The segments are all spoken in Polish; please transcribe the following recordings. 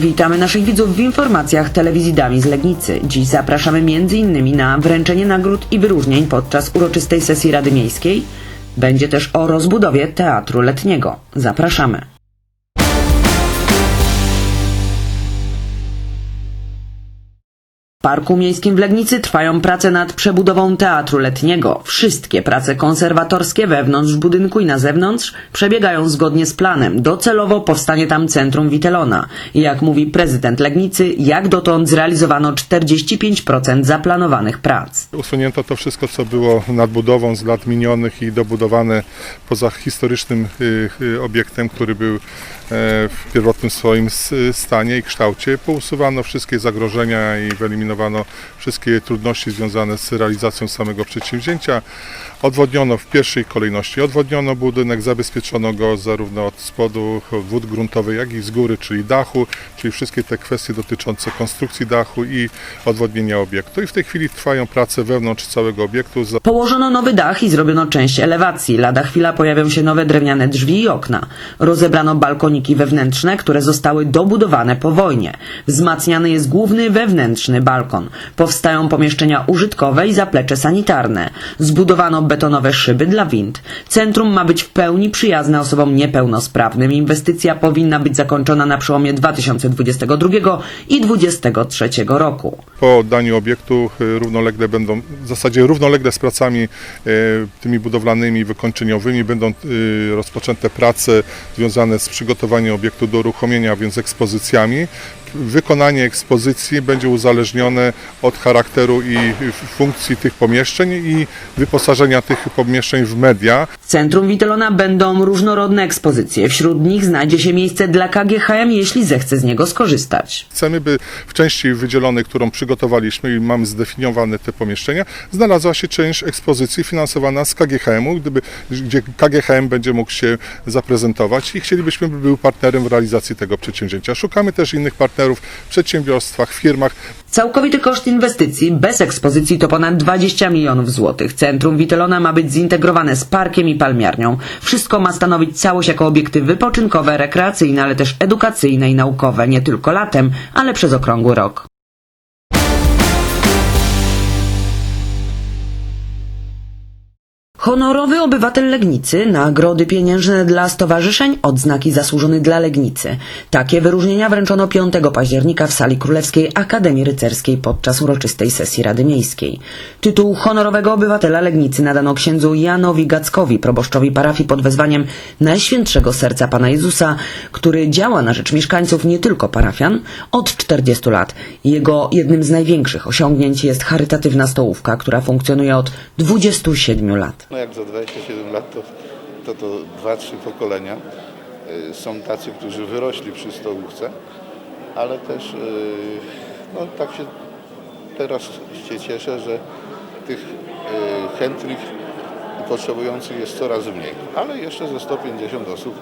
Witamy naszych widzów w informacjach telewizji Dami z Legnicy. Dziś zapraszamy m.in. na wręczenie nagród i wyróżnień podczas uroczystej sesji Rady Miejskiej. Będzie też o rozbudowie Teatru Letniego. Zapraszamy. Parku Miejskim w Legnicy trwają prace nad przebudową Teatru Letniego. Wszystkie prace konserwatorskie wewnątrz budynku i na zewnątrz przebiegają zgodnie z planem. Docelowo powstanie tam Centrum Witelona. Jak mówi prezydent Legnicy, jak dotąd zrealizowano 45% zaplanowanych prac. Usunięto to wszystko, co było nadbudową z lat minionych i dobudowane poza historycznym y, y, obiektem, który był e, w pierwotnym swoim stanie i kształcie. Pousuwano wszystkie zagrożenia i wyeliminowano wszystkie trudności związane z realizacją samego przedsięwzięcia. Odwodniono w pierwszej kolejności, odwodniono budynek, zabezpieczono go zarówno od spodu wód gruntowych, jak i z góry, czyli dachu, czyli wszystkie te kwestie dotyczące konstrukcji dachu i odwodnienia obiektu. I w tej chwili trwają prace wewnątrz całego obiektu. Położono nowy dach i zrobiono część elewacji. Lada chwila pojawią się nowe drewniane drzwi i okna. Rozebrano balkoniki wewnętrzne, które zostały dobudowane po wojnie. Wzmacniany jest główny wewnętrzny balkon. Powstają pomieszczenia użytkowe i zaplecze sanitarne. Zbudowano betonowe szyby dla wind. Centrum ma być w pełni przyjazne osobom niepełnosprawnym. Inwestycja powinna być zakończona na przełomie 2022 i 2023 roku. Po oddaniu obiektu y, równolegle będą, w zasadzie równolegle z pracami y, tymi budowlanymi, wykończeniowymi będą y, rozpoczęte prace związane z przygotowaniem obiektu do uruchomienia, więc ekspozycjami. Wykonanie ekspozycji będzie uzależnione od charakteru i funkcji tych pomieszczeń i wyposażenia tych pomieszczeń w media. W centrum Witelona będą różnorodne ekspozycje. Wśród nich znajdzie się miejsce dla KGHM, jeśli zechce z niego skorzystać. Chcemy, by w części wydzielonej, którą przygotowaliśmy i mamy zdefiniowane te pomieszczenia, znalazła się część ekspozycji finansowana z KGHM-u, gdyby, gdzie KGHM będzie mógł się zaprezentować i chcielibyśmy, by był partnerem w realizacji tego przedsięwzięcia. Szukamy też innych partnerów w przedsiębiorstwach, firmach. Całkowity koszt inwestycji bez ekspozycji to ponad 20 milionów złotych. Centrum Witelona ma być zintegrowane z parkiem i palmiarnią. Wszystko ma stanowić całość jako obiekty wypoczynkowe, rekreacyjne, ale też edukacyjne i naukowe, nie tylko latem, ale przez okrągły rok. Honorowy obywatel Legnicy, nagrody pieniężne dla stowarzyszeń, odznaki zasłużony dla Legnicy. Takie wyróżnienia wręczono 5 października w sali Królewskiej Akademii Rycerskiej podczas uroczystej sesji Rady Miejskiej. Tytuł honorowego obywatela Legnicy nadano księdzu Janowi Gackowi, proboszczowi parafii pod wezwaniem Najświętszego Serca Pana Jezusa, który działa na rzecz mieszkańców nie tylko parafian od 40 lat. Jego jednym z największych osiągnięć jest charytatywna stołówka, która funkcjonuje od 27 lat. No jak za 27 lat to to, to dwa, trzy pokolenia. Y, Są tacy, którzy wyrośli przy stołówce, ale też y, no, tak się teraz się cieszę, że tych y, chętnych i potrzebujących jest coraz mniej. Ale jeszcze ze 150 osób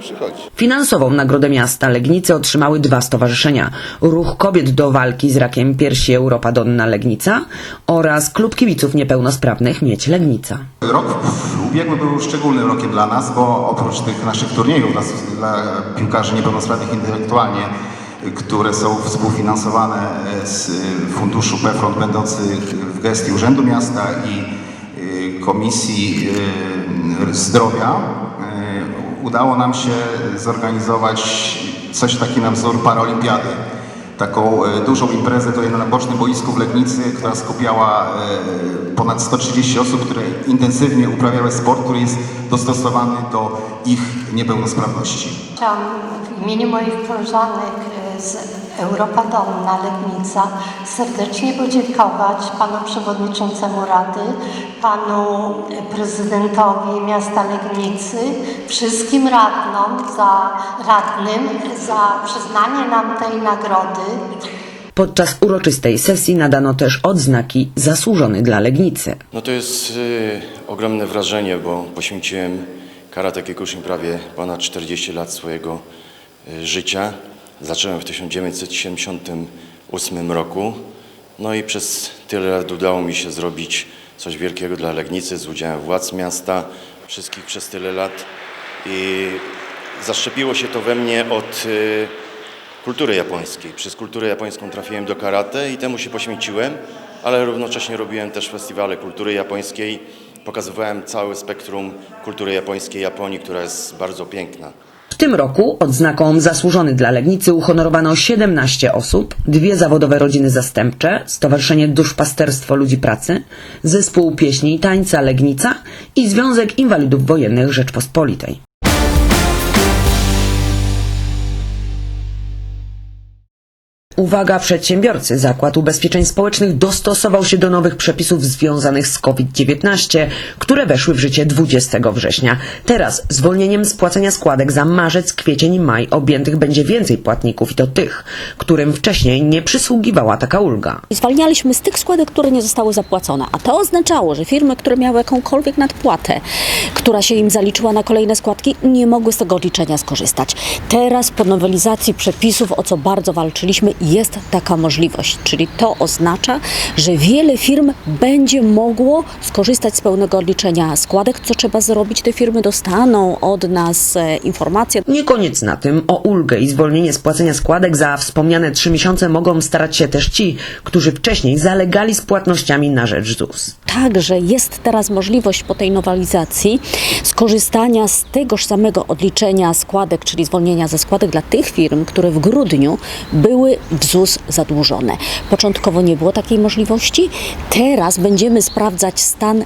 przychodzi. Finansową nagrodę miasta Legnicy otrzymały dwa stowarzyszenia. Ruch Kobiet do walki z rakiem piersi Europa Donna Legnica oraz Klub Kibiców Niepełnosprawnych Mieć Legnica. Rok ubiegły był szczególnym rokiem dla nas, bo oprócz tych naszych turniejów dla, dla piłkarzy niepełnosprawnych intelektualnie, które są współfinansowane z funduszu PFRONT będących w gestii Urzędu Miasta i y, Komisji Zdrowia, udało nam się zorganizować coś takiego na wzór paraolimpiady taką e, dużą imprezę tutaj na bocznym boisku w Legnicy, która skupiała e, ponad 130 osób, które intensywnie uprawiały sport, który jest dostosowany do ich niepełnosprawności. Chciałam w imieniu moich koleżanek e, z Europa Donna Legnica serdecznie podziękować panu przewodniczącemu Rady, panu prezydentowi miasta Legnicy, wszystkim radnom za, radnym za przyznanie nam tej nagrody. Podczas uroczystej sesji nadano też odznaki zasłużony dla Legnicy. No to jest y, ogromne wrażenie, bo poświęciłem karate kyokushin prawie ponad 40 lat swojego y, życia. Zacząłem w 1978 roku. No i przez tyle lat udało mi się zrobić coś wielkiego dla Legnicy z udziałem władz miasta, wszystkich przez tyle lat. I zaszczepiło się to we mnie od y, kultury japońskiej. Przez kulturę japońską trafiłem do karate i temu się poświęciłem, ale równocześnie robiłem też festiwale kultury japońskiej. Pokazywałem całe spektrum kultury japońskiej Japonii, która jest bardzo piękna. Tym roku odznaką Zasłużony dla Legnicy uhonorowano 17 osób, dwie zawodowe rodziny zastępcze, Stowarzyszenie Duszpasterstwo Ludzi Pracy, Zespół Pieśni i Tańca Legnica i Związek Inwalidów Wojennych Rzeczpospolitej. Uwaga przedsiębiorcy, Zakład Ubezpieczeń Społecznych dostosował się do nowych przepisów związanych z COVID-19, które weszły w życie 20 września. Teraz zwolnieniem z płacenia składek za marzec, kwiecień i maj objętych będzie więcej płatników i to tych, którym wcześniej nie przysługiwała taka ulga. Zwalnialiśmy z tych składek, które nie zostały zapłacone. A to oznaczało, że firmy, które miały jakąkolwiek nadpłatę, która się im zaliczyła na kolejne składki, nie mogły z tego odliczenia skorzystać. Teraz po nowelizacji przepisów, o co bardzo walczyliśmy, jest taka możliwość. Czyli to oznacza, że wiele firm będzie mogło skorzystać z pełnego odliczenia składek. Co trzeba zrobić? Te firmy dostaną od nas e, informacje. Nie koniec na tym. O ulgę i zwolnienie z płacenia składek za wspomniane trzy miesiące mogą starać się też ci, którzy wcześniej zalegali z płatnościami na rzecz ZUS. Także jest teraz możliwość po tej nowelizacji skorzystania z tegoż samego odliczenia składek, czyli zwolnienia ze składek dla tych firm, które w grudniu były w ZUS zadłużone. Początkowo nie było takiej możliwości. Teraz będziemy sprawdzać stan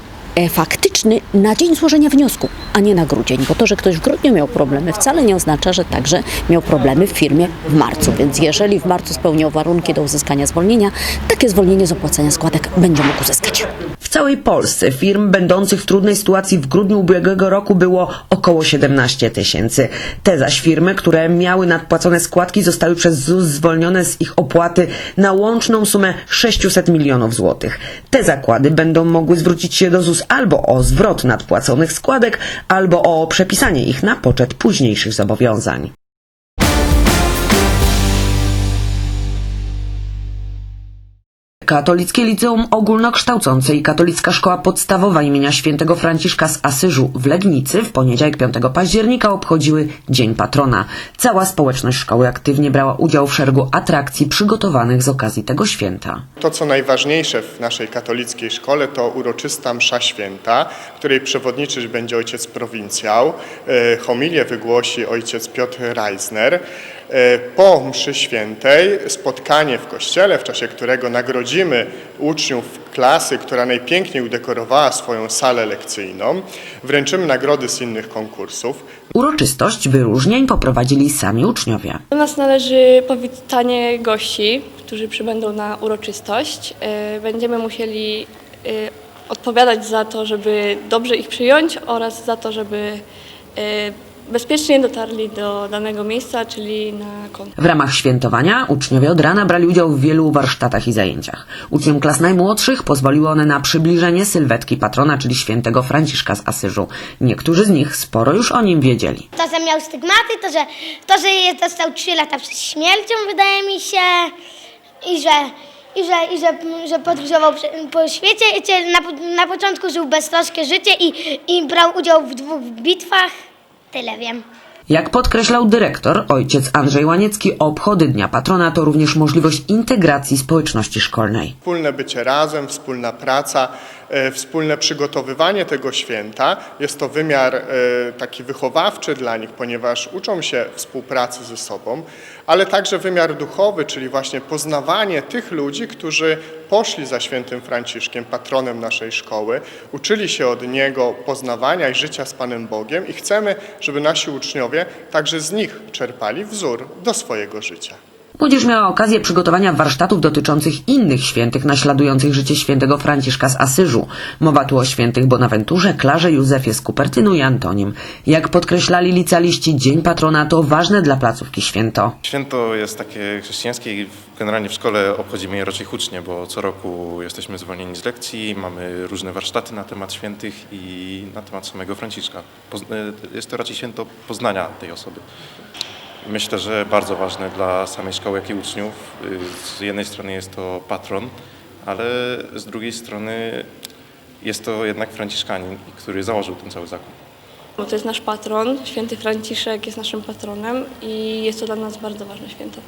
faktyczny na dzień złożenia wniosku, a nie na grudzień, bo to, że ktoś w grudniu miał problemy, wcale nie oznacza, że także miał problemy w firmie w marcu. Więc jeżeli w marcu spełniał warunki do uzyskania zwolnienia, takie zwolnienie z opłacenia składek będzie mógł uzyskać. W całej Polsce firm będących w trudnej sytuacji w grudniu ubiegłego roku było około 17 tysięcy. Te zaś firmy, które miały nadpłacone składki, zostały przez ZUS zwolnione z ich opłaty na łączną sumę 600 milionów złotych. Te zakłady będą mogły zwrócić się do ZUS albo o zwrot nadpłaconych składek, albo o przepisanie ich na poczet późniejszych zobowiązań. Katolickie Liceum Ogólnokształcące i Katolicka Szkoła Podstawowa imienia świętego Franciszka z Asyżu w Legnicy w poniedziałek 5 października obchodziły Dzień Patrona. Cała społeczność szkoły aktywnie brała udział w szeregu atrakcji przygotowanych z okazji tego święta. To, co najważniejsze w naszej katolickiej szkole, to uroczysta msza święta, której przewodniczyć będzie ojciec prowincjał. E, Homilię wygłosi ojciec Piotr Reisner. E, Po mszy świętej spotkanie w kościele, w czasie którego nagrodzimy uczniów klasy, która najpiękniej udekorowała swoją salę lekcyjną. Wręczymy nagrody z innych konkursów. Uroczystość wyróżnień poprowadzili sami uczniowie. Do nas należy powitanie gości, którzy przybędą na uroczystość. E, Będziemy musieli e, odpowiadać za to, żeby dobrze ich przyjąć oraz za to, żeby bezpiecznie dotarli do danego miejsca, czyli na koncert. W ramach świętowania uczniowie od rana brali udział w wielu warsztatach i zajęciach. Uczniom klas najmłodszych pozwoliły one na przybliżenie sylwetki patrona, czyli świętego Franciszka z Asyżu. Niektórzy z nich sporo już o nim wiedzieli. To, że miał stygmaty, to, że, to, że jest, dostał 3 lata przed śmiercią, wydaje mi się, i że, i że, i że, że podróżował po świecie. Na, na początku żył beztroskie życie i, i brał udział w dwóch bitwach. Tyle wiem. Jak podkreślał dyrektor, ojciec Andrzej Łaniecki, obchody Dnia Patrona to również możliwość integracji społeczności szkolnej. Wspólne bycie razem, wspólna praca, e, wspólne przygotowywanie tego święta. Jest to wymiar e, taki wychowawczy dla nich, ponieważ uczą się współpracy ze sobą, ale także wymiar duchowy, czyli właśnie poznawanie tych ludzi, którzy poszli za świętym Franciszkiem, patronem naszej szkoły, uczyli się od niego poznawania i życia z Panem Bogiem i chcemy, żeby nasi uczniowie także z nich czerpali wzór do swojego życia. Młodzież miała okazję przygotowania warsztatów dotyczących innych świętych naśladujących życie świętego Franciszka z Asyżu. Mowa tu o świętych Bonaventurze, Klarze, Józefie z Kupertynu i Antonim. Jak podkreślali licealiści, Dzień Patrona to ważne dla placówki święto. Święto jest takie chrześcijańskie i generalnie w szkole obchodzimy je raczej hucznie, bo co roku jesteśmy zwolnieni z lekcji, mamy różne warsztaty na temat świętych i na temat samego Franciszka. E, Jest to raczej święto poznania tej osoby. Myślę, że bardzo ważne dla samej szkoły, jak i uczniów. Y, Z jednej strony jest to patron, ale z drugiej strony jest to jednak Franciszkanin, który założył ten cały zakon. Bo to jest nasz patron, święty Franciszek jest naszym patronem i jest to dla nas bardzo ważne święto.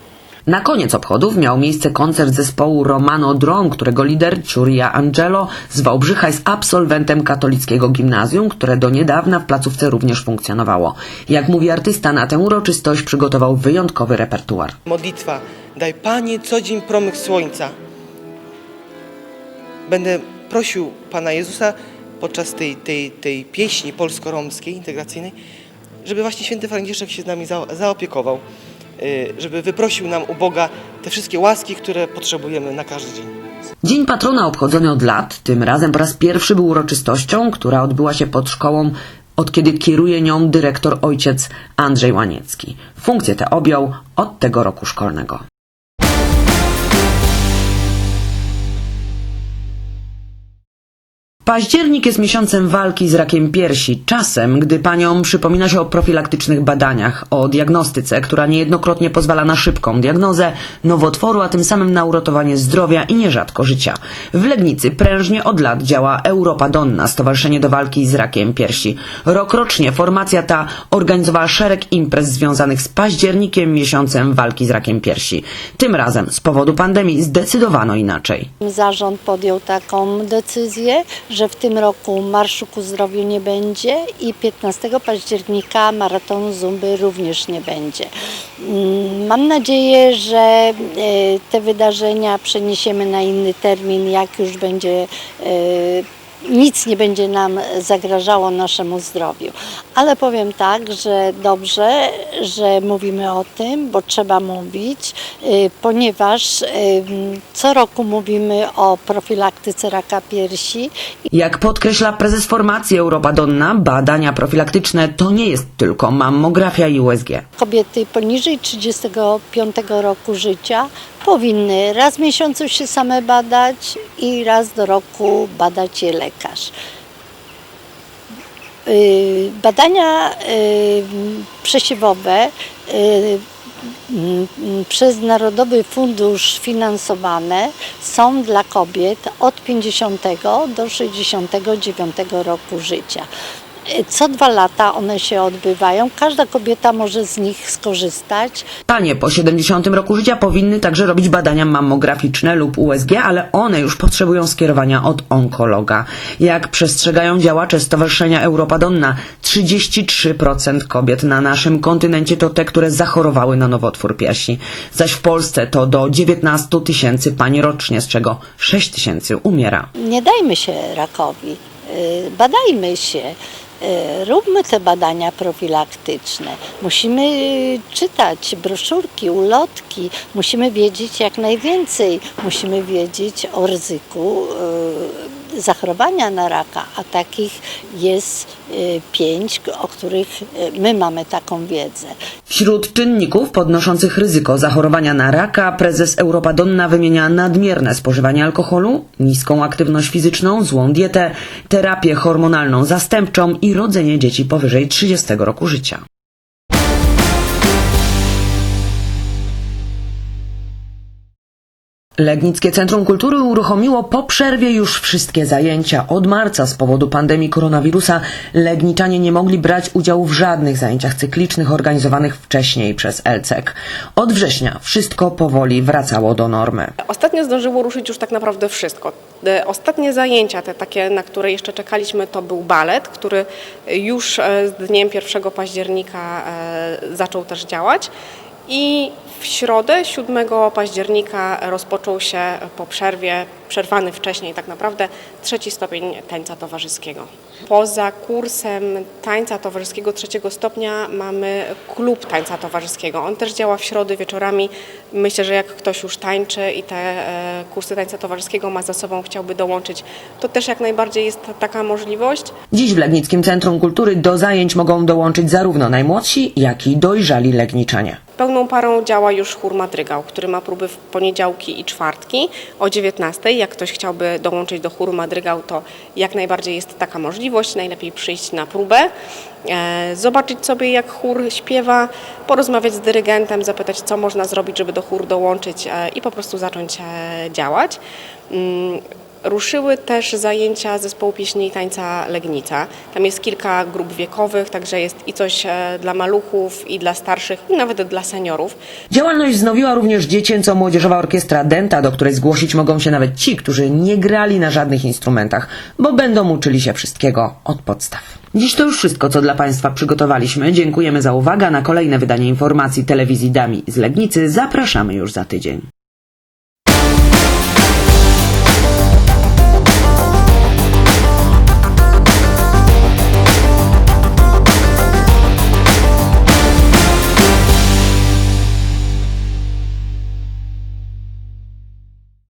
Na koniec obchodów miał miejsce koncert zespołu Romano Drum, którego lider Ciuria Angelo z Wałbrzycha jest absolwentem katolickiego gimnazjum, które do niedawna w placówce również funkcjonowało. Jak mówi artysta, na tę uroczystość przygotował wyjątkowy repertuar. Modlitwa. Daj Panie co dzień promyk słońca. Będę prosił Pana Jezusa podczas tej, tej, tej pieśni polsko-romskiej, integracyjnej, żeby właśnie święty Franciszek się z nami za, zaopiekował, żeby wyprosił nam u Boga te wszystkie łaski, które potrzebujemy na każdy dzień. Dzień patrona obchodzony od lat, tym razem po raz pierwszy był uroczystością, która odbyła się pod szkołą, od kiedy kieruje nią dyrektor ojciec Andrzej Łaniecki. Funkcję tę objął od tego roku szkolnego. Październik jest miesiącem walki z rakiem piersi, czasem, gdy paniom przypomina się o profilaktycznych badaniach, o diagnostyce, która niejednokrotnie pozwala na szybką diagnozę nowotworu, a tym samym na uratowanie zdrowia i nierzadko życia. W Legnicy prężnie od lat działa Europa Donna, Stowarzyszenie do Walki z Rakiem Piersi. Rokrocznie formacja ta organizowała szereg imprez związanych z październikiem, miesiącem walki z rakiem piersi. Tym razem z powodu pandemii zdecydowano inaczej. Zarząd podjął taką decyzję, że w tym roku Marszu ku Zdrowiu nie będzie i 15 października maratonu Zumby również nie będzie. Mm, Mam nadzieję, że e, te wydarzenia przeniesiemy na inny termin, jak już będzie e, nic nie będzie nam zagrażało naszemu zdrowiu. Ale powiem tak, że dobrze, że mówimy o tym, bo trzeba mówić, y, ponieważ y, co roku mówimy o profilaktyce raka piersi Jak podkreśla prezes formacji Europa Donna, badania profilaktyczne to nie jest tylko mammografia i USG. kobiety poniżej 35 roku życia powinny raz w miesiącu się same badać i raz do roku badać je lekarz. Y, Badania y, przesiewowe y, mm, przez Narodowy Fundusz finansowane są dla kobiet od 50 do 69 roku życia. Co dwa lata one się odbywają. Każda kobieta może z nich skorzystać. Panie po 70 roku życia powinny także robić badania mammograficzne lub USG, ale one już potrzebują skierowania od onkologa. Jak przestrzegają działacze Stowarzyszenia Europa Donna, 33% kobiet na naszym kontynencie to te, które zachorowały na nowotwór piersi. Zaś w Polsce to do 19 tysięcy pań rocznie, z czego 6 tysięcy umiera. Nie dajmy się rakowi, y, badajmy się. Y, Róbmy te badania profilaktyczne. Musimy czytać broszurki, ulotki, musimy wiedzieć jak najwięcej. Musimy wiedzieć o ryzyku y, zachorowania na raka, a takich jest y, pięć, o których y, my mamy taką wiedzę. Wśród czynników podnoszących ryzyko zachorowania na raka prezes Europa Donna wymienia nadmierne spożywanie alkoholu, niską aktywność fizyczną, złą dietę, terapię hormonalną zastępczą i rodzenie dzieci powyżej 30 roku życia. Legnickie Centrum Kultury uruchomiło po przerwie już wszystkie zajęcia. Od marca z powodu pandemii koronawirusa Legniczanie nie mogli brać udziału w żadnych zajęciach cyklicznych organizowanych wcześniej przez LCEK. Od września wszystko powoli wracało do normy. Ostatnio zdążyło ruszyć już tak naprawdę wszystko. E, Ostatnie zajęcia, te takie, na które jeszcze czekaliśmy, to był balet, który już e, z dniem 1 października e, zaczął też działać. I w środę, 7 października, rozpoczął się po przerwie, przerwany wcześniej tak naprawdę, trzeci stopień tańca towarzyskiego. Poza kursem tańca towarzyskiego trzeciego stopnia mamy klub tańca towarzyskiego. On też działa w środę wieczorami. Myślę, że jak ktoś już tańczy i te e, kursy tańca towarzyskiego ma za sobą, chciałby dołączyć, to też jak najbardziej jest taka możliwość. Dziś w Legnickim Centrum Kultury do zajęć mogą dołączyć zarówno najmłodsi, jak i dojrzali Legniczanie. Pełną parą działa już chór Madrygał, który ma próby w poniedziałki i czwartki o 19. Jak ktoś chciałby dołączyć do chóru Madrygał, to jak najbardziej jest taka możliwość. Najlepiej przyjść na próbę, e, zobaczyć sobie jak chór śpiewa, porozmawiać z dyrygentem, zapytać co można zrobić, żeby do chór dołączyć e, i po prostu zacząć e, działać. Ruszyły też zajęcia zespołu pieśni i tańca Legnica. Tam jest kilka grup wiekowych, także jest i coś e, dla maluchów, i dla starszych, i nawet dla seniorów. Działalność wznowiła również dziecięco-młodzieżowa orkiestra Denta, do której zgłosić mogą się nawet ci, którzy nie grali na żadnych instrumentach, bo będą uczyli się wszystkiego od podstaw. Dziś to już wszystko, co dla Państwa przygotowaliśmy. Dziękujemy za uwagę. Na kolejne wydanie informacji telewizji Dami z Legnicy zapraszamy już za tydzień.